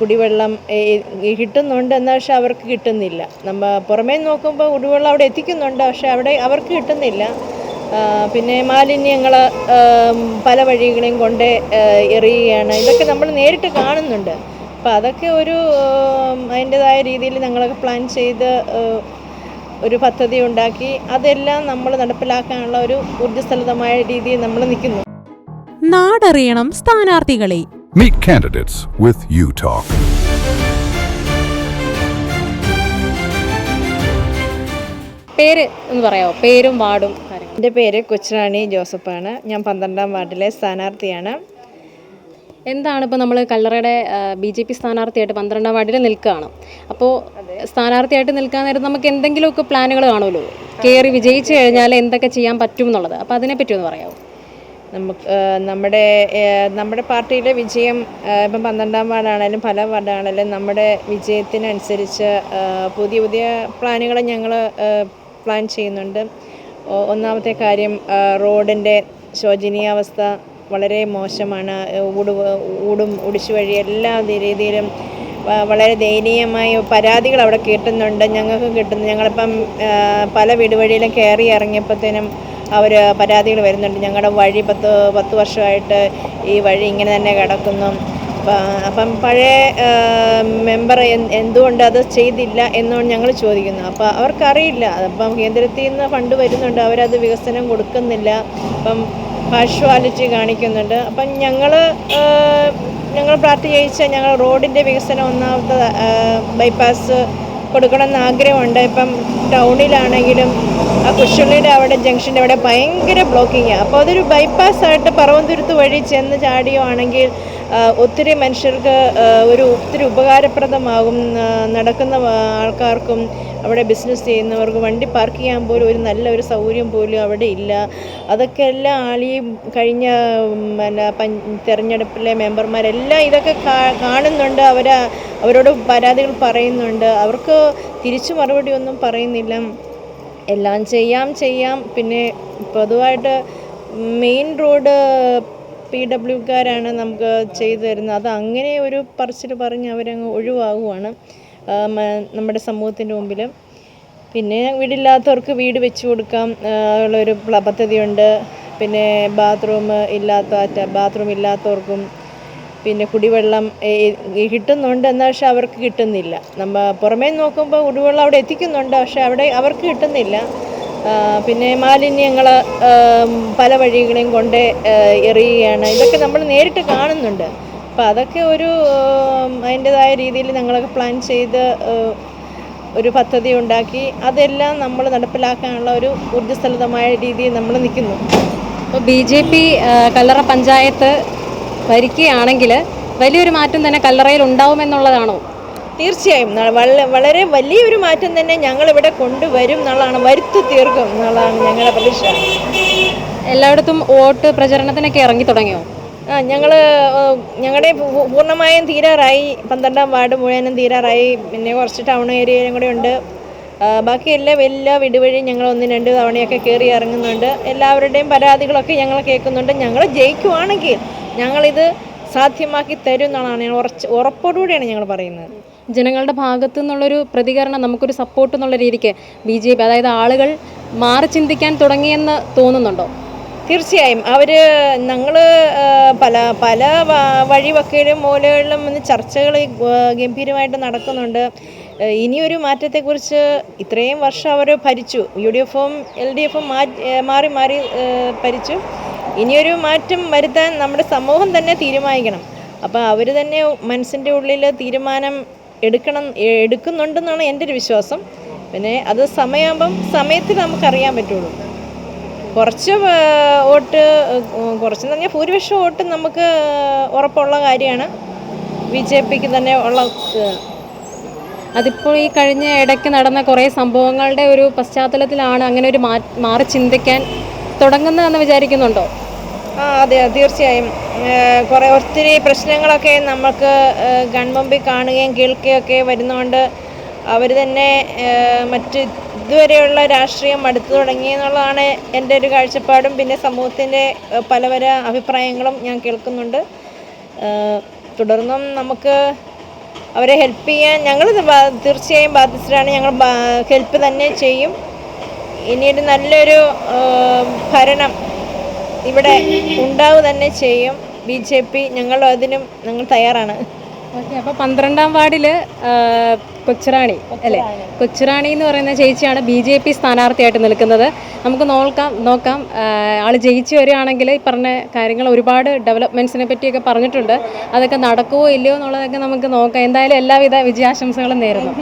കുടിവെള്ളം കിട്ടുന്നുണ്ട് എന്നാൽ പക്ഷെ അവർക്ക് കിട്ടുന്നില്ല. നമ്മൾ പുറമേ നോക്കുമ്പോൾ കുടിവെള്ളം അവിടെ എത്തിക്കുന്നുണ്ട് പക്ഷെ അവിടെ അവർക്ക് കിട്ടുന്നില്ല. പിന്നെ മാലിന്യങ്ങൾ പല വഴികളെയും കൊണ്ട് എറിയുകയാണ്. ഇതൊക്കെ നമ്മൾ നേരിട്ട് കാണുന്നുണ്ട്. അപ്പോൾ അതൊക്കെ ഒരു അതിന്റെതായ രീതിയിൽ ഞങ്ങളൊക്കെ പ്ലാൻ ചെയ്ത് ഒരു പദ്ധതി ഉണ്ടാക്കി. അതെല്ലാം നമ്മൾ നടപ്പിലാക്കാനുള്ള ഒരു ഊർജസ്വലതമായ രീതിയിൽ നമ്മൾ നിൽക്കുന്നു. നാടറിയണം സ്ഥാനാർത്ഥികളെ. Meet candidates with UTalk. പേര് എന്ന് പറയാമോ? പേരും വാർഡും കാര്യങ്ങളും. എന്റെ പേര് കൊച്ചുറാണി ജോസഫാണ്. ഞാൻ പന്ത്രണ്ടാം വാർഡിലെ സ്ഥാനാർത്ഥിയാണ്. എന്താണ് ഇപ്പോൾ നമ്മൾ കല്ലറയുടെ ബി ജെ പി സ്ഥാനാർത്ഥിയായിട്ട് പന്ത്രണ്ടാം വാർഡിൽ നിൽക്കുകയാണ്? അപ്പോൾ സ്ഥാനാർത്ഥിയായിട്ട് നിൽക്കാൻ നേരം നമുക്ക് എന്തെങ്കിലുമൊക്കെ പ്ലാനുകൾ കാണുമല്ലോ? കയറി വിജയിച്ചു കഴിഞ്ഞാൽ എന്തൊക്കെ ചെയ്യാൻ പറ്റും എന്നുള്ളത്. അപ്പോൾ അതിനെപ്പറ്റി ഒന്ന് പറയാമോ? നമുക്ക് നമ്മുടെ നമ്മുടെ പാർട്ടിയിലെ വിജയം ഇപ്പം പന്ത്രണ്ടാം വാർഡാണേലും പല വാർഡാണേലും നമ്മുടെ വിജയത്തിനനുസരിച്ച് പുതിയ പുതിയ പ്ലാനുകൾ ഞങ്ങൾ പ്ലാൻ ചെയ്യുന്നുണ്ട്. ഒന്നാമത്തെ കാര്യം റോഡിന്റെ ശോചനീയാവസ്ഥ വളരെ മോശമാണ്. ഊട് ഊടും ഒടിച്ചു വഴി എല്ലാ രീതിയിലും വളരെ ദയനീയമായ പരാതികൾ അവിടെ കിട്ടുന്നുണ്ട്. ഞങ്ങൾക്ക് കിട്ടുന്നു. ഞങ്ങളിപ്പം പല വീടുവഴിയിലും കയറി ഇറങ്ങിയപ്പോഴത്തേനും അവർ പരാതികൾ വരുന്നുണ്ട്. ഞങ്ങളുടെ വഴി പത്ത് പത്ത് വർഷമായിട്ട് ഈ വഴി ഇങ്ങനെ തന്നെ കിടക്കുന്നു. അപ്പം പഴയ മെമ്പർ എന്തുകൊണ്ട് അത് ചെയ്തില്ല എന്നാണ് ഞങ്ങൾ ചോദിക്കുന്നത് അപ്പോൾ അവർക്കറിയില്ല. അപ്പം കേന്ദ്രത്തിൽ നിന്ന് ഫണ്ട് വരുന്നുണ്ട്. അവരത് വികസനം കൊടുക്കുന്നില്ല. അപ്പം പാർഷ്വാലിറ്റി കാണിക്കുന്നുണ്ട്. അപ്പം ഞങ്ങൾ ഞങ്ങൾ പ്രാർത്ഥിച്ച ഞങ്ങൾ റോഡിന്റെ വികസനം ഒന്നാമത്തെ ബൈപ്പാസ് കൊടുക്കണമെന്ന് ആഗ്രഹമുണ്ട് ഇപ്പം ടൗണിലാണെങ്കിലും ആ കുശുള്ളിയുടെ അവിടെ ജംഗ്ഷന്റെ അവിടെ ഭയങ്കര ബ്ലോക്കിങ്ങാണ് അപ്പോൾ അതൊരു ബൈപ്പാസ് ആയിട്ട് പറവന്തുരുത്ത് വഴി ചെന്ന് ചാടിയോ ആ, ഒത്തിരി മനുഷ്യർക്ക് ഒരു ഒത്തിരി ഉപകാരപ്രദമാകും നടക്കുന്ന ആൾക്കാർക്കും അവിടെ ബിസിനസ് ചെയ്യുന്നവർക്ക് വണ്ടി പാർക്ക് ചെയ്യാൻ പോലും ഒരു നല്ല ഒരു സൗകര്യം പോലും അവിടെ ഇല്ല. അതൊക്കെ എല്ലാം ആളിയും കഴിഞ്ഞ പിന്നെ തെരഞ്ഞെടുപ്പിലെ മെമ്പർമാരെല്ലാം ഇതൊക്കെ കാണുന്നുണ്ട്. അവർ അവരോട് പരാതികൾ പറയുന്നുണ്ട്. അവർക്ക് തിരിച്ചു മറുപടി ഒന്നും പറയുന്നില്ല. എല്ലാം ചെയ്യാം ചെയ്യാം. പിന്നെ പൊതുവായിട്ട് മെയിൻ റോഡ് പി ഡബ്ല്യുക്കാരാണ് നമുക്ക് ചെയ്തു തരുന്നത്. അത് അങ്ങനെ ഒരു പറച്ചിൽ പറഞ്ഞ് അവരങ്ങ് ഒഴിവാകുവാണ് നമ്മുടെ സമൂഹത്തിന്റെ മുമ്പിൽ പിന്നെ വീടില്ലാത്തവർക്ക് വീട് വെച്ച് കൊടുക്കാം ഉള്ളൊരു പദ്ധതിയുണ്ട്. പിന്നെ ബാത്റൂം ഇല്ലാത്ത ബാത്റൂം ഇല്ലാത്തവർക്കും പിന്നെ കുടിവെള്ളം കിട്ടുന്നുണ്ട്. എന്നാൽ പക്ഷെ അവർക്ക് കിട്ടുന്നില്ല. നമ്മൾ പുറമേ നോക്കുമ്പോൾ കുടിവെള്ളം അവിടെ എത്തിക്കുന്നുണ്ട്. പക്ഷെ അവിടെ അവർക്ക് കിട്ടുന്നില്ല. പിന്നെ മാലിന്യങ്ങൾ പല വഴികളെയും കൊണ്ട് എറിയുകയാണ്. ഇതൊക്കെ നമ്മൾ നേരിട്ട് കാണുന്നുണ്ട്. അപ്പോൾ അതൊക്കെ ഒരു അതിന്റെതായ രീതിയിൽ ഞങ്ങളൊക്കെ പ്ലാൻ ചെയ്ത് ഒരു പദ്ധതി ഉണ്ടാക്കി. അതെല്ലാം നമ്മൾ നടപ്പിലാക്കാനുള്ള ഒരു ഊർജസ്വലതമായ രീതിയിൽ നമ്മൾ നിൽക്കുന്നു. അപ്പോൾ B J P Kallara panchayat ഭരിക്കുകയാണെങ്കിൽ വലിയൊരു മാറ്റം തന്നെ കല്ലറയിൽ ഉണ്ടാവുമെന്നുള്ളതാണോ? തീർച്ചയായും. വളരെ വലിയൊരു മാറ്റം തന്നെ ഞങ്ങൾ ഇവിടെ കൊണ്ടുവരും എന്നുള്ളതാണ് വരുത്തി തീർക്കും എന്നുള്ളതാണ് ഞങ്ങളുടെ പ്രതീക്ഷ. എല്ലായിടത്തും വോട്ട് പ്രചരണത്തിനൊക്കെ ഇറങ്ങി തുടങ്ങിയോ? ആ ഞങ്ങൾ ഞങ്ങളുടെ പൂർണമായും തീരാറായി. പന്ത്രണ്ടാം വാർഡ് മുഴുവനും തീരാറായി. പിന്നെ കുറച്ച് ടൗൺ ഏരിയയിലും കൂടെ ഉണ്ട്. ബാക്കി എല്ലാ എല്ലാ വിടുവഴിയും ഞങ്ങൾ ഒന്ന് രണ്ട് തവണയൊക്കെ കയറി ഇറങ്ങുന്നുണ്ട്. എല്ലാവരുടെയും പരാതികളൊക്കെ ഞങ്ങൾ കേൾക്കുന്നുണ്ട്. ഞങ്ങൾ ജയിക്കുവാണെങ്കിൽ ഞങ്ങളിത് സാധ്യമാക്കി തരും എന്നാണ് ഉറച്ച് ഉറപ്പോടുകൂടിയാണ് ഞങ്ങൾ പറയുന്നത്. ജനങ്ങളുടെ ഭാഗത്തു നിന്നുള്ളൊരു പ്രതികരണം നമുക്കൊരു സപ്പോർട്ട് എന്നുള്ള രീതിക്ക് ബി ജെ പി അതായത് ആളുകൾ മാറി ചിന്തിക്കാൻ തുടങ്ങിയെന്ന് തോന്നുന്നുണ്ടോ? തീർച്ചയായും. അവർ ഞങ്ങൾ പല പല വഴിവക്കയിലും മൂലകളിലും ഇന്ന് ചർച്ചകൾ ഗംഭീരമായിട്ട് നടക്കുന്നുണ്ട്. ഇനിയൊരു മാറ്റത്തെക്കുറിച്ച് ഇത്രയും വർഷം അവർ ഭരിച്ചു. യു ഡി എഫും എൽ ഡി എഫും മാറി മാറി ഭരിച്ചു. ഇനിയൊരു മാറ്റം വരുത്താൻ നമ്മുടെ സമൂഹം തന്നെ തീരുമാനിക്കണം. അപ്പോൾ അവർ തന്നെ മനസ്സിന്റെ ഉള്ളിൽ തീരുമാനം എടുക്കണം എടുക്കുന്നുണ്ടെന്നാണ് എന്റെ ഒരു വിശ്വാസം. പിന്നെ അത് സമയമാകുമ്പം സമയത്തിൽ നമുക്കറിയാൻ പറ്റുള്ളൂ. കുറച്ച് വോട്ട് കുറച്ച് കുറച്ചെന്ന് പറഞ്ഞാൽ ഭൂരിപക്ഷം വോട്ട് നമുക്ക് ഉറപ്പുള്ള കാര്യമാണ്. ബി ജെ പിക്ക് തന്നെ ഉള്ള അതിപ്പോൾ ഈ കഴിഞ്ഞ ഇടയ്ക്ക് നടന്ന കുറേ സംഭവങ്ങളുടെ ഒരു പശ്ചാത്തലത്തിലാണ് അങ്ങനെ ഒരു മാറി ചിന്തിക്കാൻ തുടങ്ങുന്നതെന്ന് വിചാരിക്കുന്നുണ്ടോ? ആ അതെ തീർച്ചയായും. കുറെ ഒത്തിരി പ്രശ്നങ്ങളൊക്കെ നമുക്ക് കൺമുമ്പിൽ കാണുകയും കേൾക്കുകയും ഒക്കെ വരുന്നതുകൊണ്ട് അവർ തന്നെ മറ്റ് ഇതുവരെയുള്ള രാഷ്ട്രീയം മടുത്തു തുടങ്ങി എന്നുള്ളതാണ് എന്റെ ഒരു കാഴ്ചപ്പാടും. പിന്നെ സമൂഹത്തിന്റെ ഏഹ്, പല പല അഭിപ്രായങ്ങളും ഞാൻ കേൾക്കുന്നുണ്ട്. തുടർന്നും നമുക്ക് അവരെ ഹെൽപ്പ് ചെയ്യാൻ ഞങ്ങൾ തീർച്ചയായും ബാധ്യസ്ഥരാണ്. ഞങ്ങൾ ഹെൽപ്പ് തന്നെ ചെയ്യും. ഇനിയൊരു നല്ലൊരു ഭരണം ഇവിടെ ഉണ്ടാവുക തന്നെ ചെയ്യും. ബി ജെ പി ഞങ്ങൾ അതിനും ഞങ്ങൾ തയ്യാറാണ്. ഓക്കെ അപ്പോൾ പന്ത്രണ്ടാം വാർഡിൽ കൊച്ചുറാണി അല്ലേ? കൊച്ചുറാണി എന്ന് പറയുന്ന ചേച്ചിയാണ് ബി ജെ പി സ്ഥാനാർത്ഥിയായിട്ട് നിൽക്കുന്നത്. നമുക്ക് നോക്കാം നോക്കാം. ആൾ ജയിച്ചു വരികയാണെങ്കിൽ ഈ പറഞ്ഞ കാര്യങ്ങൾ ഒരുപാട് ഡെവലപ്മെന്റ്സിനെ പറ്റിയൊക്കെ പറഞ്ഞിട്ടുണ്ട്. അതൊക്കെ നടക്കുമോ ഇല്ലയോ എന്നുള്ളതൊക്കെ നമുക്ക് നോക്കാം. എന്തായാലും എല്ലാവിധ വിജയാശംസകളും നേരുന്നു.